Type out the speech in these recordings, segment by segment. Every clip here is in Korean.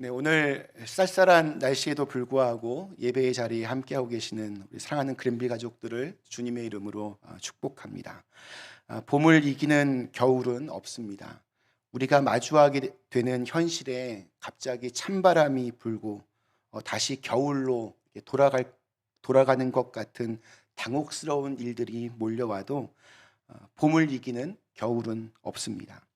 네, 오늘 쌀쌀한 날씨에도 불구하고 예배의 자리에 함께하고 계시는 우리 사랑하는 그랜비 가족들을 주님의 이름으로 어, 축복합니다. 아, 봄을 이기는 겨울은 없습니다. 우리가 마주하게 되는 현실에 갑자기 찬바람이 불고 어, 다시 겨울로 돌아갈 돌아가는 것 같은 당혹스러운 일들이 몰려와도 어, 봄을 이기는 겨울은 없습니다.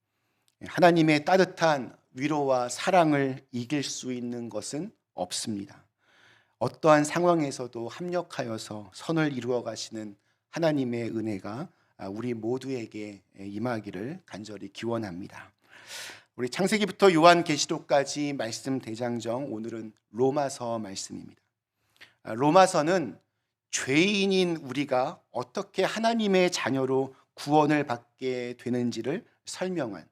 하나님의 따뜻한 위로와 사랑을 이길 수 있는 것은 없습니다. 어떠한 상황에서도 합력하여서 선을 이루어 가시는 하나님의 은혜가 우리 모두에게 임하기를 간절히 기원합니다. 우리 창세기부터 요한계시록까지 말씀 대장정 오늘은 로마서 말씀입니다. 로마서는 죄인인 우리가 어떻게 하나님의 자녀로 구원을 받게 되는지를 설명한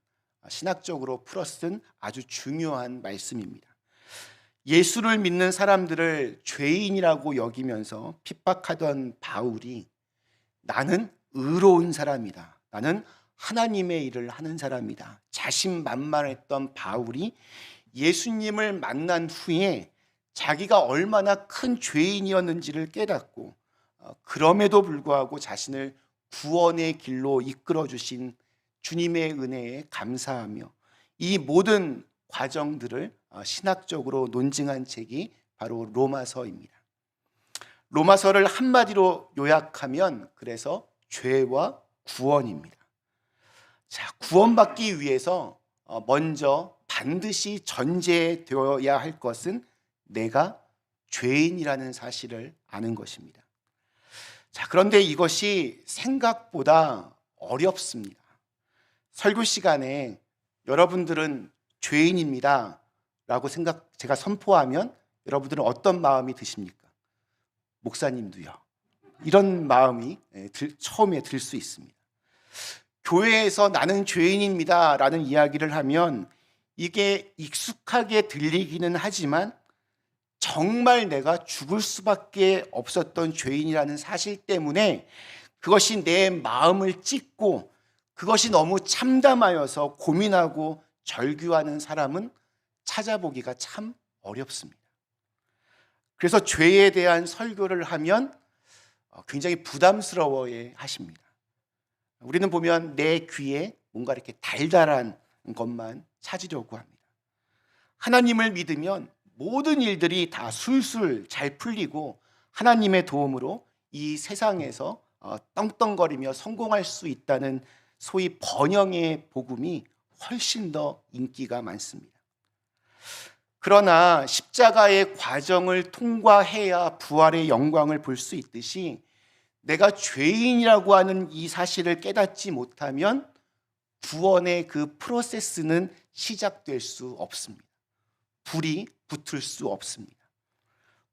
신학적으로 풀어 쓴 아주 중요한 말씀입니다. 예수를 믿는 사람들을 죄인이라고 여기면서 핍박하던 바울이 나는 의로운 사람이다. 나는 하나님의 일을 하는 사람이다. 자신만만했던 바울이 예수님을 만난 후에 자기가 얼마나 큰 죄인이었는지를 깨닫고 어, 그럼에도 불구하고 자신을 구원의 길로 이끌어 주신 주님의 은혜에 감사하며 이 모든 과정들을 어, 신학적으로 논증한 책이 바로 로마서입니다. 로마서를 한마디로 요약하면 그래서 죄와 구원입니다. 자, 구원받기 위해서 어, 먼저 반드시 전제되어야 할 것은 내가 죄인이라는 사실을 아는 것입니다. 자, 그런데 이것이 생각보다 어렵습니다. 설교 시간에 여러분들은 죄인입니다. 라고 생각, 제가 선포하면 여러분들은 어떤 마음이 드십니까? 목사님도요. 이런 마음이 예, 처음에 들 수 있습니다. 교회에서 나는 죄인입니다. 라는 이야기를 하면 이게 익숙하게 들리기는 하지만 정말 내가 죽을 수밖에 없었던 죄인이라는 사실 때문에 그것이 내 마음을 찢고 그것이 너무 참담하여서 고민하고 절규하는 사람은 찾아보기가 참 어렵습니다. 그래서 죄에 대한 설교를 하면 어, 굉장히 부담스러워해 하십니다. 우리는 보면 내 귀에 뭔가 이렇게 달달한 것만 찾으려고 합니다. 하나님을 믿으면 모든 일들이 다 술술 잘 풀리고 하나님의 도움으로 이 세상에서 어, 떵떵거리며 성공할 수 있다는 소위 번영의 복음이 훨씬 더 인기가 많습니다. 그러나 십자가의 과정을 통과해야 부활의 영광을 볼 수 있듯이 내가 죄인이라고 하는 이 사실을 깨닫지 못하면 구원의 그 프로세스는 시작될 수 없습니다. 불이 붙을 수 없습니다.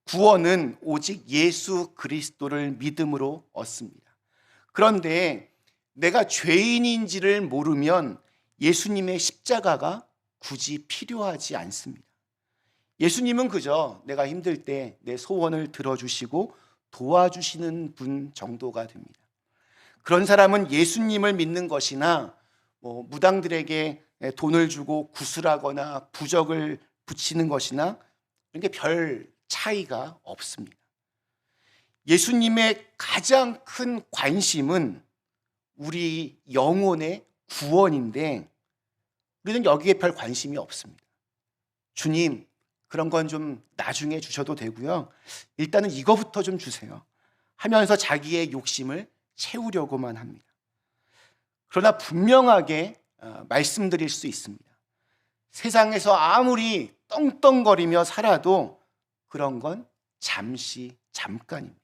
구원은 오직 예수 그리스도를 믿음으로 얻습니다. 그런데 내가 죄인인지를 모르면 예수님의 십자가가 굳이 필요하지 않습니다. 예수님은 그저 내가 힘들 때 내 소원을 들어주시고 도와주시는 분 정도가 됩니다. 그런 사람은 예수님을 믿는 것이나 뭐 무당들에게 돈을 주고 구슬하거나 부적을 붙이는 것이나 이런 게 별 차이가 없습니다. 예수님의 가장 큰 관심은 우리 영혼의 구원인데 우리는 여기에 별 관심이 없습니다. 주님, 그런 건 좀 나중에 주셔도 되고요. 일단은 이거부터 좀 주세요. 하면서 자기의 욕심을 채우려고만 합니다. 그러나 분명하게 어, 말씀드릴 수 있습니다. 세상에서 아무리 떵떵거리며 살아도 그런 건 잠시 잠깐입니다.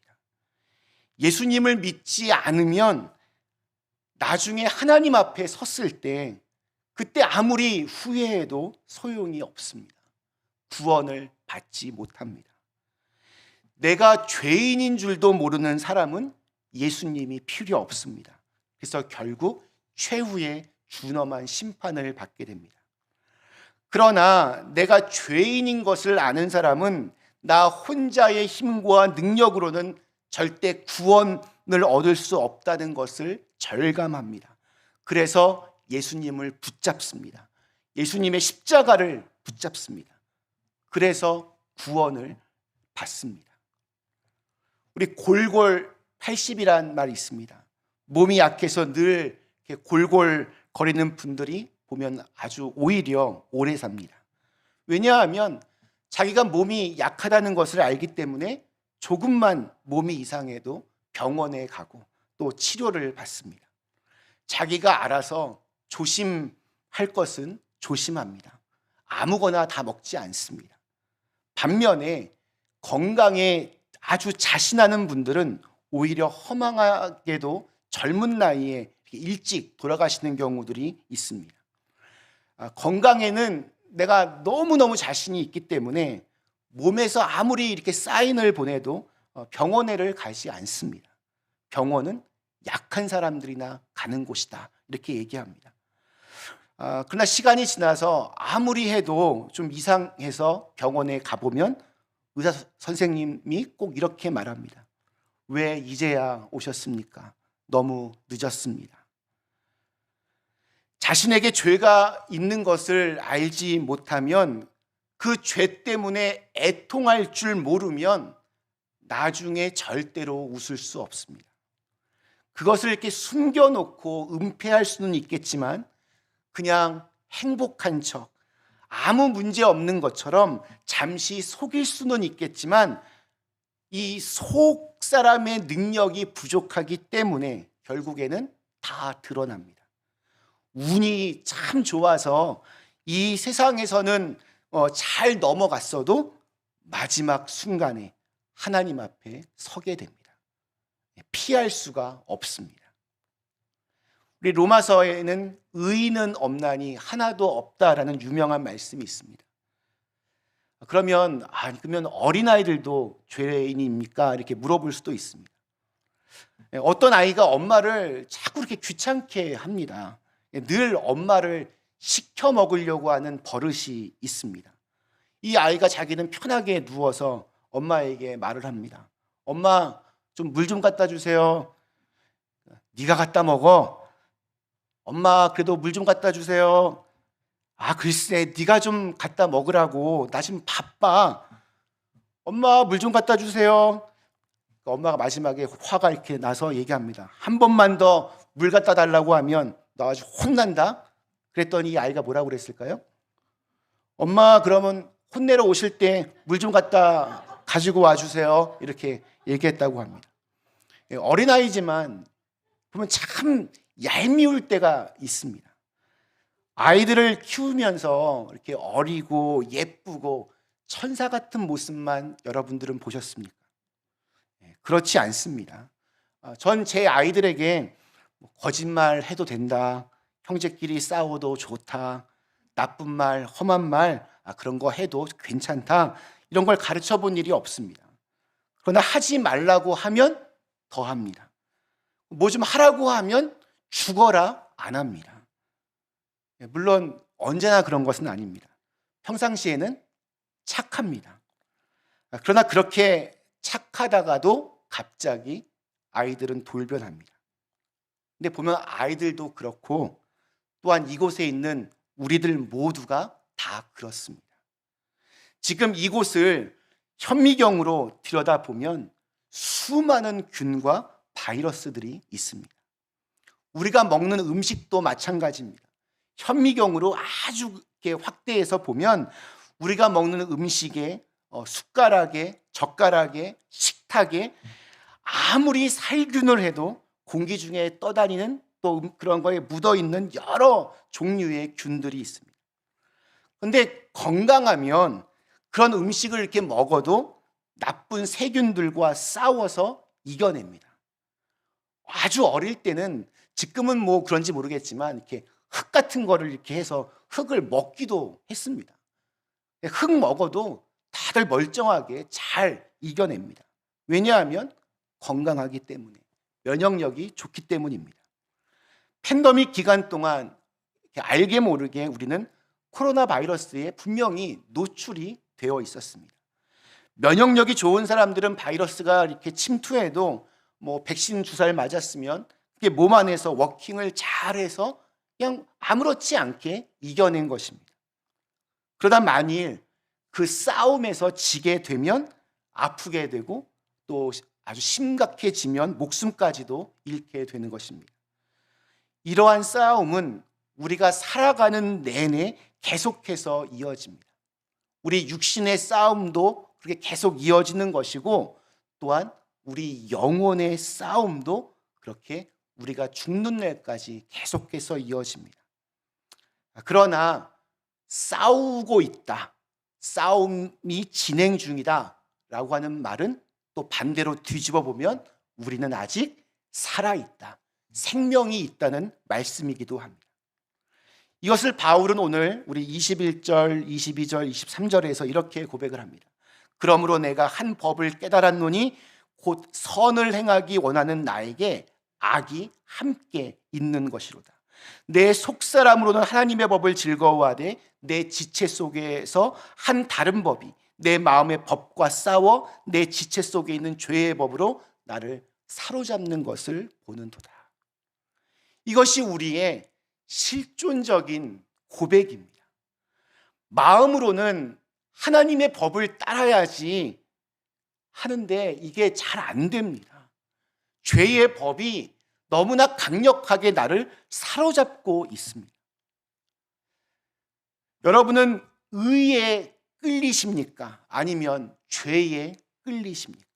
예수님을 믿지 않으면 나중에 하나님 앞에 섰을 때 그때 아무리 후회해도 소용이 없습니다. 구원을 받지 못합니다. 내가 죄인인 줄도 모르는 사람은 예수님이 필요 없습니다. 그래서 결국 최후의 준엄한 심판을 받게 됩니다. 그러나 내가 죄인인 것을 아는 사람은 나 혼자의 힘과 능력으로는 절대 구원을 얻을 수 없다는 것을 절감합니다. 그래서 예수님을 붙잡습니다. 예수님의 십자가를 붙잡습니다. 그래서 구원을 받습니다. 우리 골골 80이란 말이 있습니다. 몸이 약해서 늘 골골 거리는 분들이 보면 아주 오히려 오래 삽니다. 왜냐하면 자기가 몸이 약하다는 것을 알기 때문에 조금만 몸이 이상해도 병원에 가고 또 치료를 받습니다. 자기가 알아서 조심할 것은 조심합니다. 아무거나 다 먹지 않습니다. 반면에 건강에 아주 자신하는 분들은 오히려 허망하게도 젊은 나이에 일찍 돌아가시는 경우들이 있습니다. 아, 건강에는 내가 너무너무 자신이 있기 때문에 몸에서 아무리 이렇게 사인을 보내도 어, 병원에를 가지 않습니다. 병원은 약한 사람들이나 가는 곳이다. 이렇게 얘기합니다. 아, 그러나 시간이 지나서 아무리 해도 좀 이상해서 병원에 가보면 의사 선생님이 꼭 이렇게 말합니다. 왜 이제야 오셨습니까? 너무 늦었습니다. 자신에게 죄가 있는 것을 알지 못하면 그 죄 때문에 애통할 줄 모르면 나중에 절대로 웃을 수 없습니다. 그것을 이렇게 숨겨놓고 은폐할 수는 있겠지만 그냥 행복한 척, 아무 문제 없는 것처럼 잠시 속일 수는 있겠지만 이 속 사람의 능력이 부족하기 때문에 결국에는 다 드러납니다. 운이 참 좋아서 이 세상에서는 어, 잘 넘어갔어도 마지막 순간에 하나님 앞에 서게 됩니다. 피할 수가 없습니다. 우리 로마서에는 의인은 없나니 하나도 없다라는 유명한 말씀이 있습니다. 그러면 아 그러면 어린 아이들도 죄인입니까? 이렇게 물어볼 수도 있습니다. 어떤 아이가 엄마를 자꾸 이렇게 귀찮게 합니다. 늘 엄마를 시켜 먹으려고 하는 버릇이 있습니다. 이 아이가 자기는 편하게 누워서 엄마에게 말을 합니다. 엄마 좀물좀 갖다 주세요. 네가 갖다 먹어. 엄마 그래도 물 좀 갖다 주세요. 아 글쎄 네가 좀 갖다 먹으라고 나 지금 바빠. 엄마 물 좀 갖다 주세요. 엄마가 마지막에 화가 이렇게 나서 얘기합니다. 한 번만 더 물 갖다 달라고 하면 너 아주 혼난다. 그랬더니 이 아이가 뭐라고 그랬을까요? 엄마 그러면 혼내러 오실 때 물 좀 갖다 가지고 와주세요. 이렇게 얘기했다고 합니다. 예, 어린아이지만 보면 참 얄미울 때가 있습니다. 아이들을 키우면서 이렇게 어리고 예쁘고 천사 같은 모습만 여러분들은 보셨습니까? 예, 그렇지 않습니다. 아, 전제 아이들에게 뭐 거짓말 해도 된다. 형제끼리 싸워도 좋다. 나쁜 말, 험한 말, 아, 그런 거 해도 괜찮다. 이런 걸 가르쳐 본 일이 없습니다. 그러나 하지 말라고 하면 더 합니다. 뭐 좀 하라고 하면 죽어라 안 합니다. 예, 물론 언제나 그런 것은 아닙니다. 평상시에는 착합니다. 아, 그러나 그렇게 착하다가도 갑자기 아이들은 돌변합니다. 근데 보면 아이들도 그렇고 또한 이곳에 있는 우리들 모두가 다 그렇습니다. 지금 이곳을 현미경으로 들여다보면 수많은 균과 바이러스들이 있습니다. 우리가 먹는 음식도 마찬가지입니다. 현미경으로 아주 확대해서 보면 우리가 먹는 음식에 어, 숟가락에 젓가락에 식탁에 아무리 살균을 해도 공기 중에 떠다니는 또 음, 그런 거에 묻어 있는 여러 종류의 균들이 있습니다. 근데 건강하면 그런 음식을 이렇게 먹어도 나쁜 세균들과 싸워서 이겨냅니다. 아주 어릴 때는 지금은 뭐 그런지 모르겠지만 이렇게 흙 같은 거를 이렇게 해서 흙을 먹기도 했습니다. 흙 먹어도 다들 멀쩡하게 잘 이겨냅니다. 왜냐하면 건강하기 때문에 면역력이 좋기 때문입니다. 팬더믹 기간 동안 알게 모르게 우리는 코로나 바이러스에 분명히 노출이 되어 있었습니다. 면역력이 좋은 사람들은 바이러스가 이렇게 침투해도 뭐 백신 주사를 맞았으면 그게 몸 안에서 워킹을 잘해서 그냥 아무렇지 않게 이겨낸 것입니다. 그러다 만일 그 싸움에서 지게 되면 아프게 되고 또 아주 심각해지면 목숨까지도 잃게 되는 것입니다. 이러한 싸움은 우리가 살아가는 내내 계속해서 이어집니다. 우리 육신의 싸움도 그렇게 계속 이어지는 것이고 또한 우리 영혼의 싸움도 그렇게 우리가 죽는 날까지 계속해서 이어집니다. 그러나 싸우고 있다. 싸움이 진행 중이다. 라고 하는 말은 또 반대로 뒤집어 보면 우리는 아직 살아있다. 생명이 있다는 말씀이기도 합니다. 이것을 바울은 오늘 우리 21절, 22절, 23절에서 이렇게 고백을 합니다. 그러므로 내가 한 법을 깨달았노니 곧 선을 행하기 원하는 나에게 악이 함께 있는 것이로다. 내 속사람으로는 하나님의 법을 즐거워하되 내 지체 속에서 한 다른 법이 내 마음의 법과 싸워 내 지체 속에 있는 죄의 법으로 나를 사로잡는 것을 보는도다. 이것이 우리의 실존적인 고백입니다. 마음으로는 하나님의 법을 따라야지 하는데 이게 잘 안 됩니다. 죄의 법이 너무나 강력하게 나를 사로잡고 있습니다. 여러분은 의에 끌리십니까? 아니면 죄에 끌리십니까?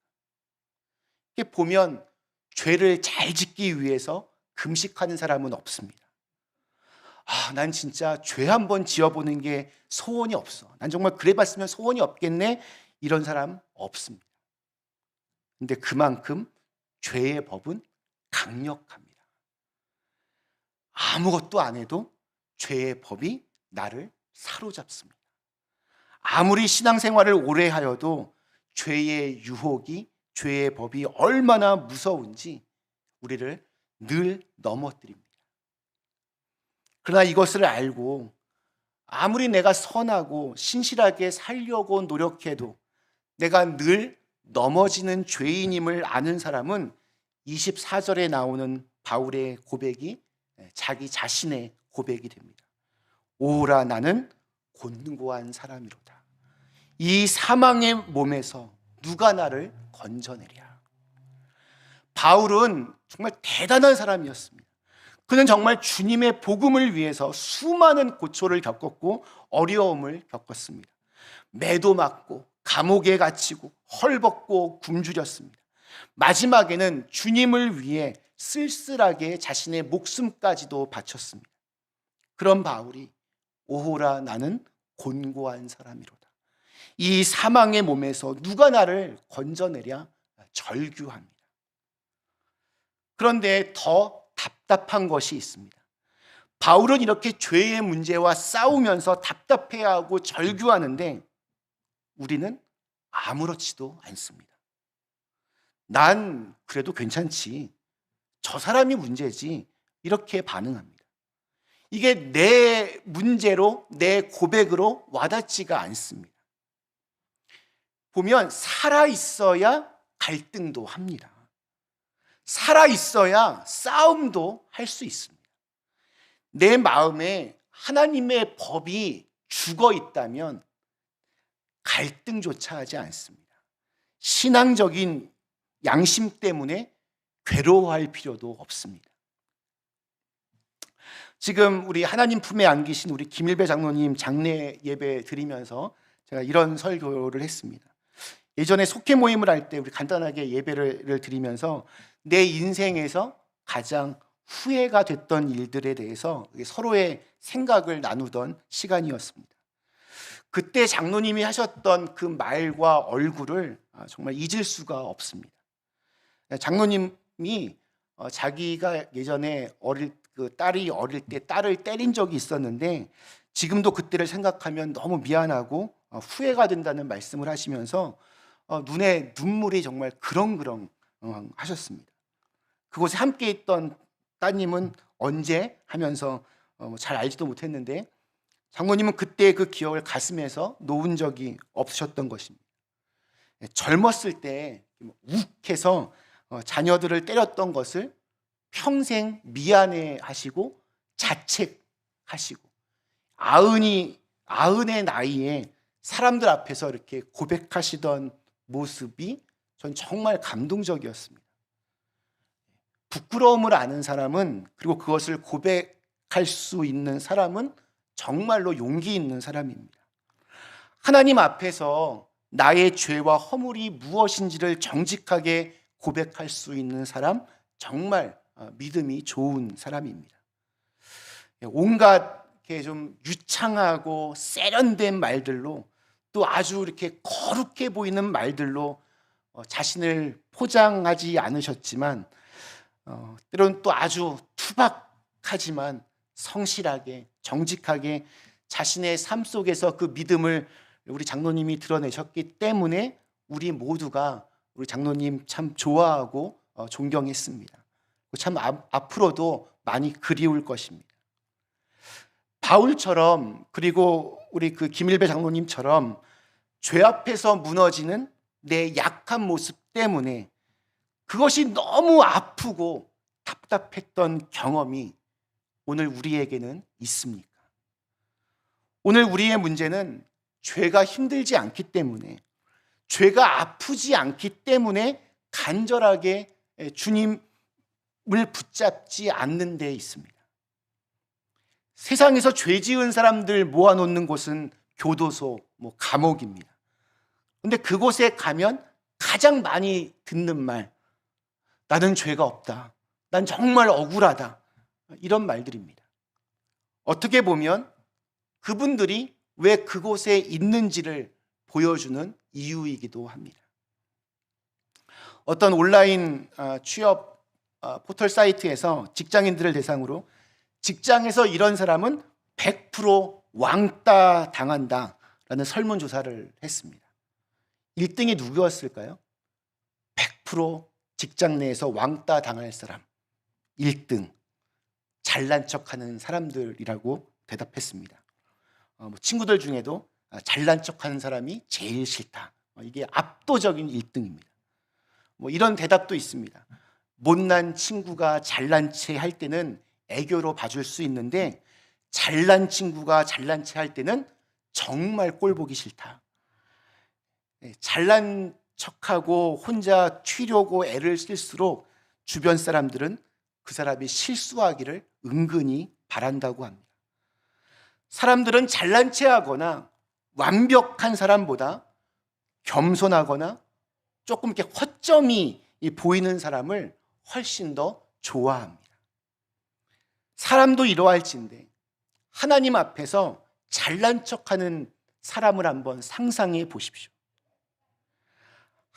보면 죄를 잘 짓기 위해서 금식하는 사람은 없습니다. 아, 난 진짜 죄 한번 지어보는 게 소원이 없어. 난 정말 그래 봤으면 소원이 없겠네. 이런 사람 없습니다. 근데 그만큼 죄의 법은 강력합니다. 아무것도 안 해도 죄의 법이 나를 사로잡습니다. 아무리 신앙생활을 오래 하여도 죄의 유혹이 죄의 법이 얼마나 무서운지 우리를 늘 넘어뜨립니다. 그러나 이것을 알고 아무리 내가 선하고 신실하게 살려고 노력해도 내가 늘 넘어지는 죄인임을 아는 사람은 24절에 나오는 바울의 고백이 자기 자신의 고백이 됩니다. 오라 나는 곤고한 사람이로다. 이 사망의 몸에서 누가 나를 건져내랴. 바울은 정말 대단한 사람이었습니다. 그는 정말 주님의 복음을 위해서 수많은 고초를 겪었고 어려움을 겪었습니다. 매도 맞고 감옥에 갇히고 헐벗고 굶주렸습니다. 마지막에는 주님을 위해 쓸쓸하게 자신의 목숨까지도 바쳤습니다. 그런 바울이 오호라 나는 곤고한 사람이로다. 이 사망의 몸에서 누가 나를 건져내랴 절규합니다. 그런데 더 답답한 것이 있습니다. 바울은 이렇게 죄의 문제와 싸우면서 답답해하고 절규하는데 우리는 아무렇지도 않습니다. 난 그래도 괜찮지. 저 사람이 문제지. 이렇게 반응합니다. 이게 내 문제로, 내 고백으로 와닿지가 않습니다. 보면 살아있어야 갈등도 합니다. 살아 있어야 싸움도 할 수 있습니다. 내 마음에 하나님의 법이 죽어 있다면 갈등조차 하지 않습니다. 신앙적인 양심 때문에 괴로워할 필요도 없습니다. 지금 우리 하나님 품에 안기신 우리 김일배 장로님 장례 예배 드리면서 제가 이런 설교를 했습니다. 예전에 속회 모임을 할 때 우리 간단하게 예배를 드리면서 내 인생에서 가장 후회가 됐던 일들에 대해서 서로의 생각을 나누던 시간이었습니다. 그때 장로님이 하셨던 그 말과 얼굴을 아, 정말 잊을 수가 없습니다. 장로님이 어, 자기가 예전에 어릴 그 딸이 어릴 때 딸을 때린 적이 있었는데 지금도 그때를 생각하면 너무 미안하고 어, 후회가 된다는 말씀을 하시면서 어, 눈에 눈물이 정말 그렁그렁 하셨습니다. 그곳에 함께 있던 따님은 언제 하면서 뭐잘 알지도 못했는데 장모님은 그때 그 기억을 가슴에서 놓은 적이 없으셨던 것입니다. 젊었을 때 욱해서 어, 자녀들을 때렸던 것을 평생 미안해 하시고 자책하시고 아흔이 아흔의 나이에 사람들 앞에서 이렇게 고백하시던 모습이 전 정말 감동적이었습니다. 부끄러움을 아는 사람은 그리고 그것을 고백할 수 있는 사람은 정말로 용기 있는 사람입니다. 하나님 앞에서 나의 죄와 허물이 무엇인지를 정직하게 고백할 수 있는 사람 정말 어, 믿음이 좋은 사람입니다. 온갖 이렇게 좀 유창하고 세련된 말들로 또 아주 이렇게 거룩해 보이는 말들로 어, 자신을 포장하지 않으셨지만 어, 때로는 또 아주 투박하지만 성실하게 정직하게 자신의 삶 속에서 그 믿음을 우리 장로님이 드러내셨기 때문에 우리 모두가 우리 장로님 참 좋아하고 어, 존경했습니다. 참 앞- 앞으로도 많이 그리울 것입니다. 바울처럼 그리고 우리 그 김일배 장로님처럼 죄 앞에서 무너지는 내 약한 모습 때문에 그것이 너무 아프고 답답했던 경험이 오늘 우리에게는 있습니까? 오늘 우리의 문제는 죄가 힘들지 않기 때문에 죄가 아프지 않기 때문에 간절하게 주님을 붙잡지 않는 데 있습니다. 세상에서 죄 지은 사람들 모아놓는 곳은 교도소, 뭐 감옥입니다. 근데 그곳에 가면 가장 많이 듣는 말, 나는 죄가 없다. 난 정말 억울하다. 이런 말들입니다. 어떻게 보면 그분들이 왜 그곳에 있는지를 보여주는 이유이기도 합니다. 어떤 온라인 아, 취업 아, 포털 사이트에서 직장인들을 대상으로 직장에서 이런 사람은 100% 왕따 당한다 라는 설문조사를 했습니다. 1등이 누구였을까요? 100% 직장 내에서 왕따 당할 사람 1등 잘난 척하는 사람들이라고 대답했습니다. 어, 뭐 친구들 중에도 아, 잘난 척하는 사람이 제일 싫다. 어, 이게 압도적인 1등입니다. 뭐 이런 대답도 있습니다. 못난 친구가 잘난 체 할 때는 애교로 봐줄 수 있는데 잘난 친구가 잘난 체 할 때는 정말 꼴 보기 싫다. 네, 잘난 척하고 혼자 튀려고 애를 쓸수록 주변 사람들은 그 사람이 실수하기를 은근히 바란다고 합니다. 사람들은 잘난 체 하거나 완벽한 사람보다 겸손하거나 조금 이렇게 허점이 보이는 사람을 훨씬 더 좋아합니다. 사람도 이러할진데 하나님 앞에서 잘난 척하는 사람을 한번 상상해 보십시오.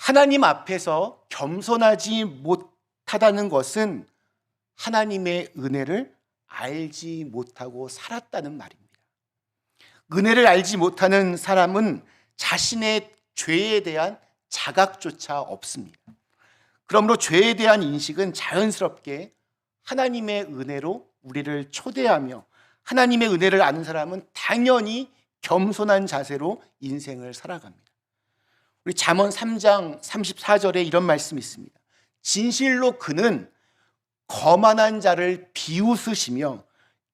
하나님 앞에서 겸손하지 못하다는 것은 하나님의 은혜를 알지 못하고 살았다는 말입니다. 은혜를 알지 못하는 사람은 자신의 죄에 대한 자각조차 없습니다. 그러므로 죄에 대한 인식은 자연스럽게 하나님의 은혜로 우리를 초대하며 하나님의 은혜를 아는 사람은 당연히 겸손한 자세로 인생을 살아갑니다. 우리 잠언 3장 34절에 이런 말씀이 있습니다. 진실로 그는 거만한 자를 비웃으시며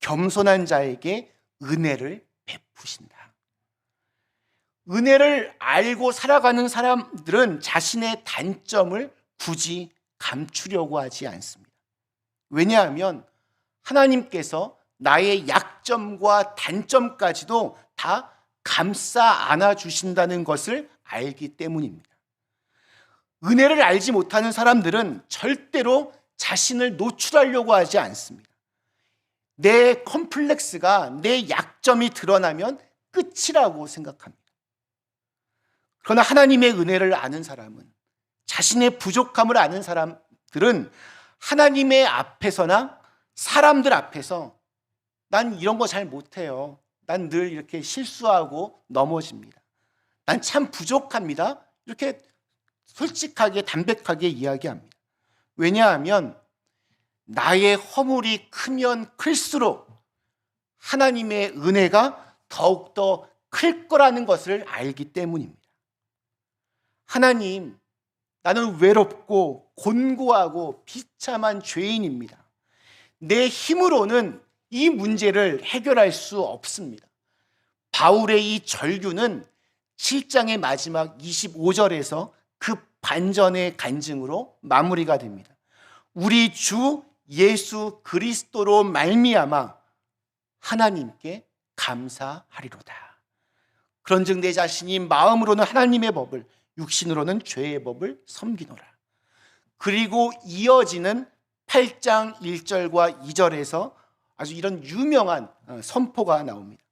겸손한 자에게 은혜를 베푸신다. 은혜를 알고 살아가는 사람들은 자신의 단점을 굳이 감추려고 하지 않습니다. 왜냐하면 하나님께서 나의 약점과 단점까지도 다 감싸 안아 주신다는 것을 알기 때문입니다. 은혜를 알지 못하는 사람들은 절대로 자신을 노출하려고 하지 않습니다. 내 컴플렉스가 내 약점이 드러나면 끝이라고 생각합니다. 그러나 하나님의 은혜를 아는 사람은 자신의 부족함을 아는 사람들은 하나님의 앞에서나 사람들 앞에서 난 이런 거 잘 못해요. 난 늘 이렇게 실수하고 넘어집니다. 난 참 부족합니다. 이렇게 솔직하게 담백하게 이야기합니다. 왜냐하면 나의 허물이 크면 클수록 하나님의 은혜가 더욱더 클 거라는 것을 알기 때문입니다. 하나님, 나는 외롭고 곤고하고 비참한 죄인입니다. 내 힘으로는 이 문제를 해결할 수 없습니다. 바울의 이 절규는 7장의 마지막 25절에서 그 반전의 간증으로 마무리가 됩니다. 우리 주 예수 그리스도로 말미암아 하나님께 감사하리로다. 그런즉 내 자신이 마음으로는 하나님의 법을 육신으로는 죄의 법을 섬기노라. 그리고 이어지는 8장 1절과 2절에서 아주 이런 유명한 어, 선포가 나옵니다.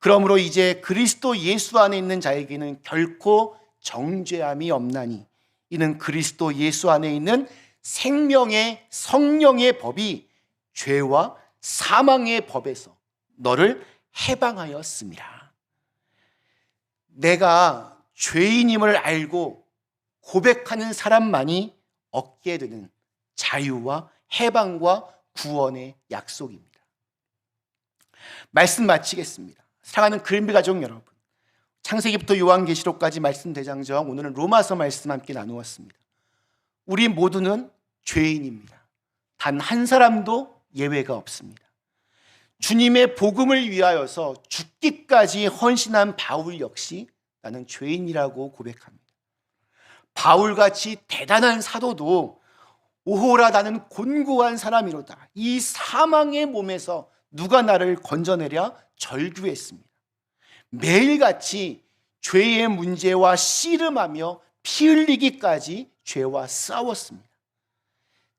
그러므로 이제 그리스도 예수 안에 있는 자에게는 결코 정죄함이 없나니 이는 그리스도 예수 안에 있는 생명의 성령의 법이 죄와 사망의 법에서 너를 해방하였습니다. 내가 죄인임을 알고 고백하는 사람만이 얻게 되는 자유와 해방과 구원의 약속입니다. 말씀 마치겠습니다. 사랑하는 그림비 가족 여러분. 창세기부터 요한계시록까지 말씀 대장정 오늘은 로마서 말씀 함께 나누었습니다. 우리 모두는 죄인입니다. 단 한 사람도 예외가 없습니다. 주님의 복음을 위하여서 죽기까지 헌신한 바울 역시 나는 죄인이라고 고백합니다. 바울같이 대단한 사도도 오호라 나는 곤고한 사람이로다. 이 사망의 몸에서 누가 나를 건져내랴 절규했습니다. 매일같이 죄의 문제와 씨름하며 피 흘리기까지 죄와 싸웠습니다.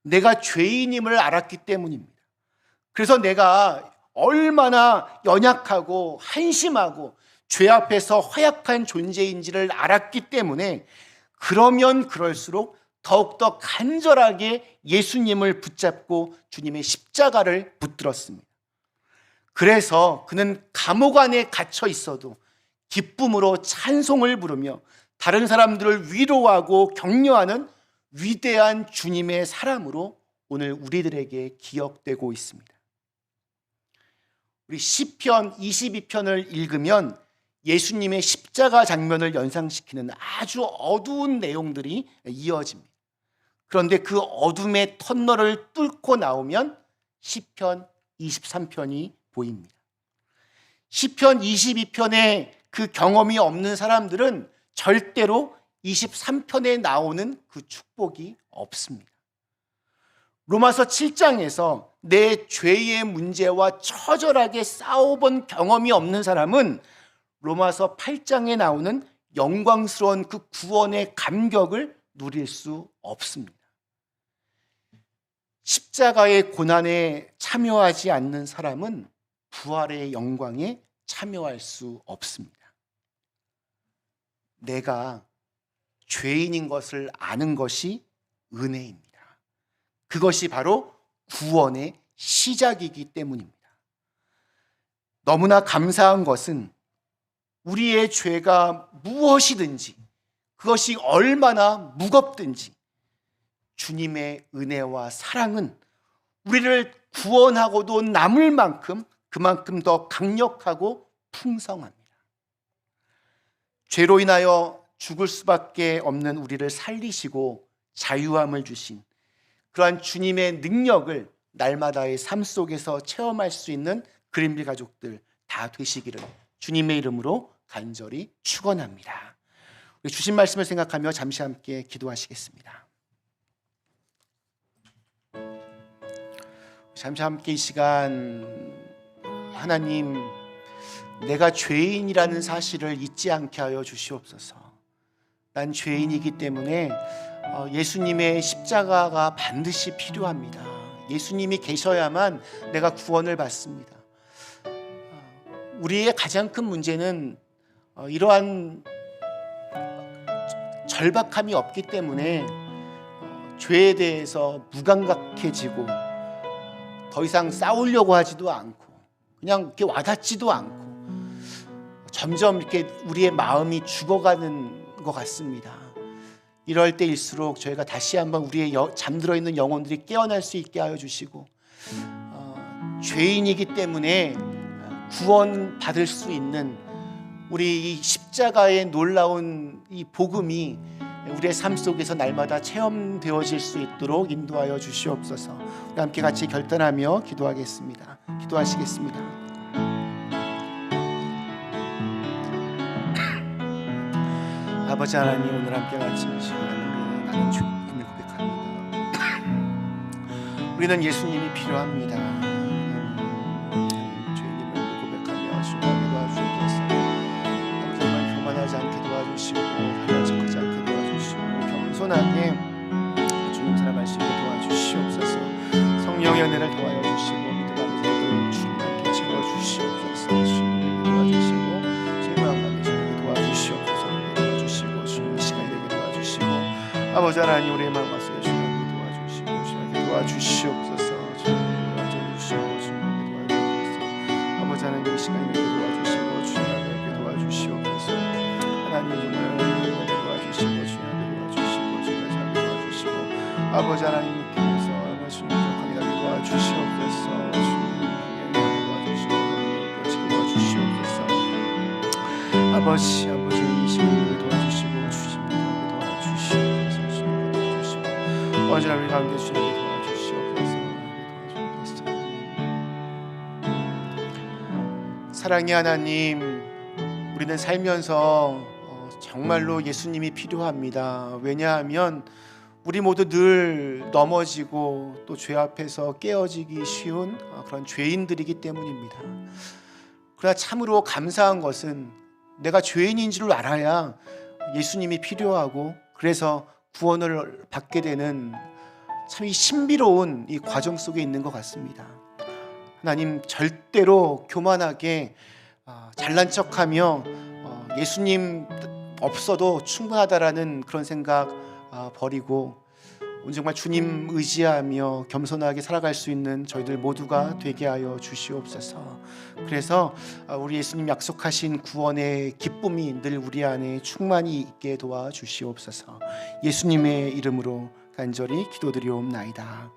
내가 죄인임을 알았기 때문입니다. 그래서 내가 얼마나 연약하고 한심하고 죄 앞에서 허약한 존재인지를 알았기 때문에 그러면 그럴수록 더욱더 간절하게 예수님을 붙잡고 주님의 십자가를 붙들었습니다. 그래서 그는 감옥 안에 갇혀 있어도 기쁨으로 찬송을 부르며 다른 사람들을 위로하고 격려하는 위대한 주님의 사람으로 오늘 우리들에게 기억되고 있습니다. 우리 시편 22편을 읽으면 예수님의 십자가 장면을 연상시키는 아주 어두운 내용들이 이어집니다. 그런데 그 어둠의 터널을 뚫고 나오면 시편 23편이 보입니다. 시편 22편에 그 경험이 없는 사람들은 절대로 23편에 나오는 그 축복이 없습니다. 로마서 7장에서 내 죄의 문제와 처절하게 싸워본 경험이 없는 사람은 로마서 8장에 나오는 영광스러운 그 구원의 감격을 누릴 수 없습니다. 십자가의 고난에 참여하지 않는 사람은 부활의 영광에 참여할 수 없습니다. 내가 죄인인 것을 아는 것이 은혜입니다. 그것이 바로 구원의 시작이기 때문입니다. 너무나 감사한 것은 우리의 죄가 무엇이든지 그것이 얼마나 무겁든지 주님의 은혜와 사랑은 우리를 구원하고도 남을 만큼 그만큼 더 강력하고 풍성합니다. 죄로 인하여 죽을 수밖에 없는 우리를 살리시고 자유함을 주신 그러한 주님의 능력을 날마다의 삶 속에서 체험할 수 있는 그림비 가족들 다 되시기를 주님의 이름으로 간절히 축원합니다. 주신 말씀을 생각하며 잠시 함께 기도하시겠습니다. 잠시 함께 이 시간 하나님 내가 죄인이라는 사실을 잊지 않게 하여 주시옵소서. 난 죄인이기 때문에 어, 예수님의 십자가가 반드시 필요합니다. 예수님이 계셔야만 내가 구원을 받습니다. 어, 우리의 가장 큰 문제는 어, 이러한 절박함이 없기 때문에 죄에 대해서 무감각해지고 더 이상 싸우려고 하지도 않고 그냥 이렇게 와닿지도 않고 점점 이렇게 우리의 마음이 죽어가는 것 같습니다. 이럴 때일수록 저희가 다시 한번 우리의 여, 잠들어 있는 영혼들이 깨어날 수 있게 하여 주시고 어, 죄인이기 때문에 구원 받을 수 있는 우리 이 십자가의 놀라운 이 복음이 우리의 삶 속에서 날마다 체험되어질 수 있도록 인도하여 주시옵소서. 함께 같이 결단하며 기도하겠습니다. 기도하시겠습니다. 아버지 하나님 오늘 함께 시간에 우리는 나는 주님을 고백합니다. 우리는 예수님이 필요합니다. 하나님, 주님을 고백하며 순하게 도와주옵소서. 아버지 정말 교만하지 않게 도와주시고 척하지 않게 도와주시고 겸손하게 주님 사랑할 수 있게 도와주시옵소서. 성령의 은혜를 도와여 주시고 아버지 하나님 우리의 사랑의 하나님, 우리는 살면서 어, 정말로 예수님이 필요합니다. 왜냐하면 우리 모두 늘 넘어지고 또 죄 앞에서 깨어지기 쉬운 어, 그런 죄인들이기 때문입니다. 그러나 참으로 감사한 것은 내가 죄인인 줄 알아야 예수님이 필요하고 그래서 구원을 받게 되는 참 이 신비로운 이 과정 속에 있는 것 같습니다. 하나님 절대로 교만하게 어, 잘난 척하며 어, 예수님 없어도 충분하다라는 그런 생각 어, 버리고 정말 주님 의지하며 겸손하게 살아갈 수 있는 저희들 모두가 되게 하여 주시옵소서. 그래서 어, 우리 예수님 약속하신 구원의 기쁨이 늘 우리 안에 충만히 있게 도와 주시옵소서. 예수님의 이름으로 간절히 기도드리옵나이다.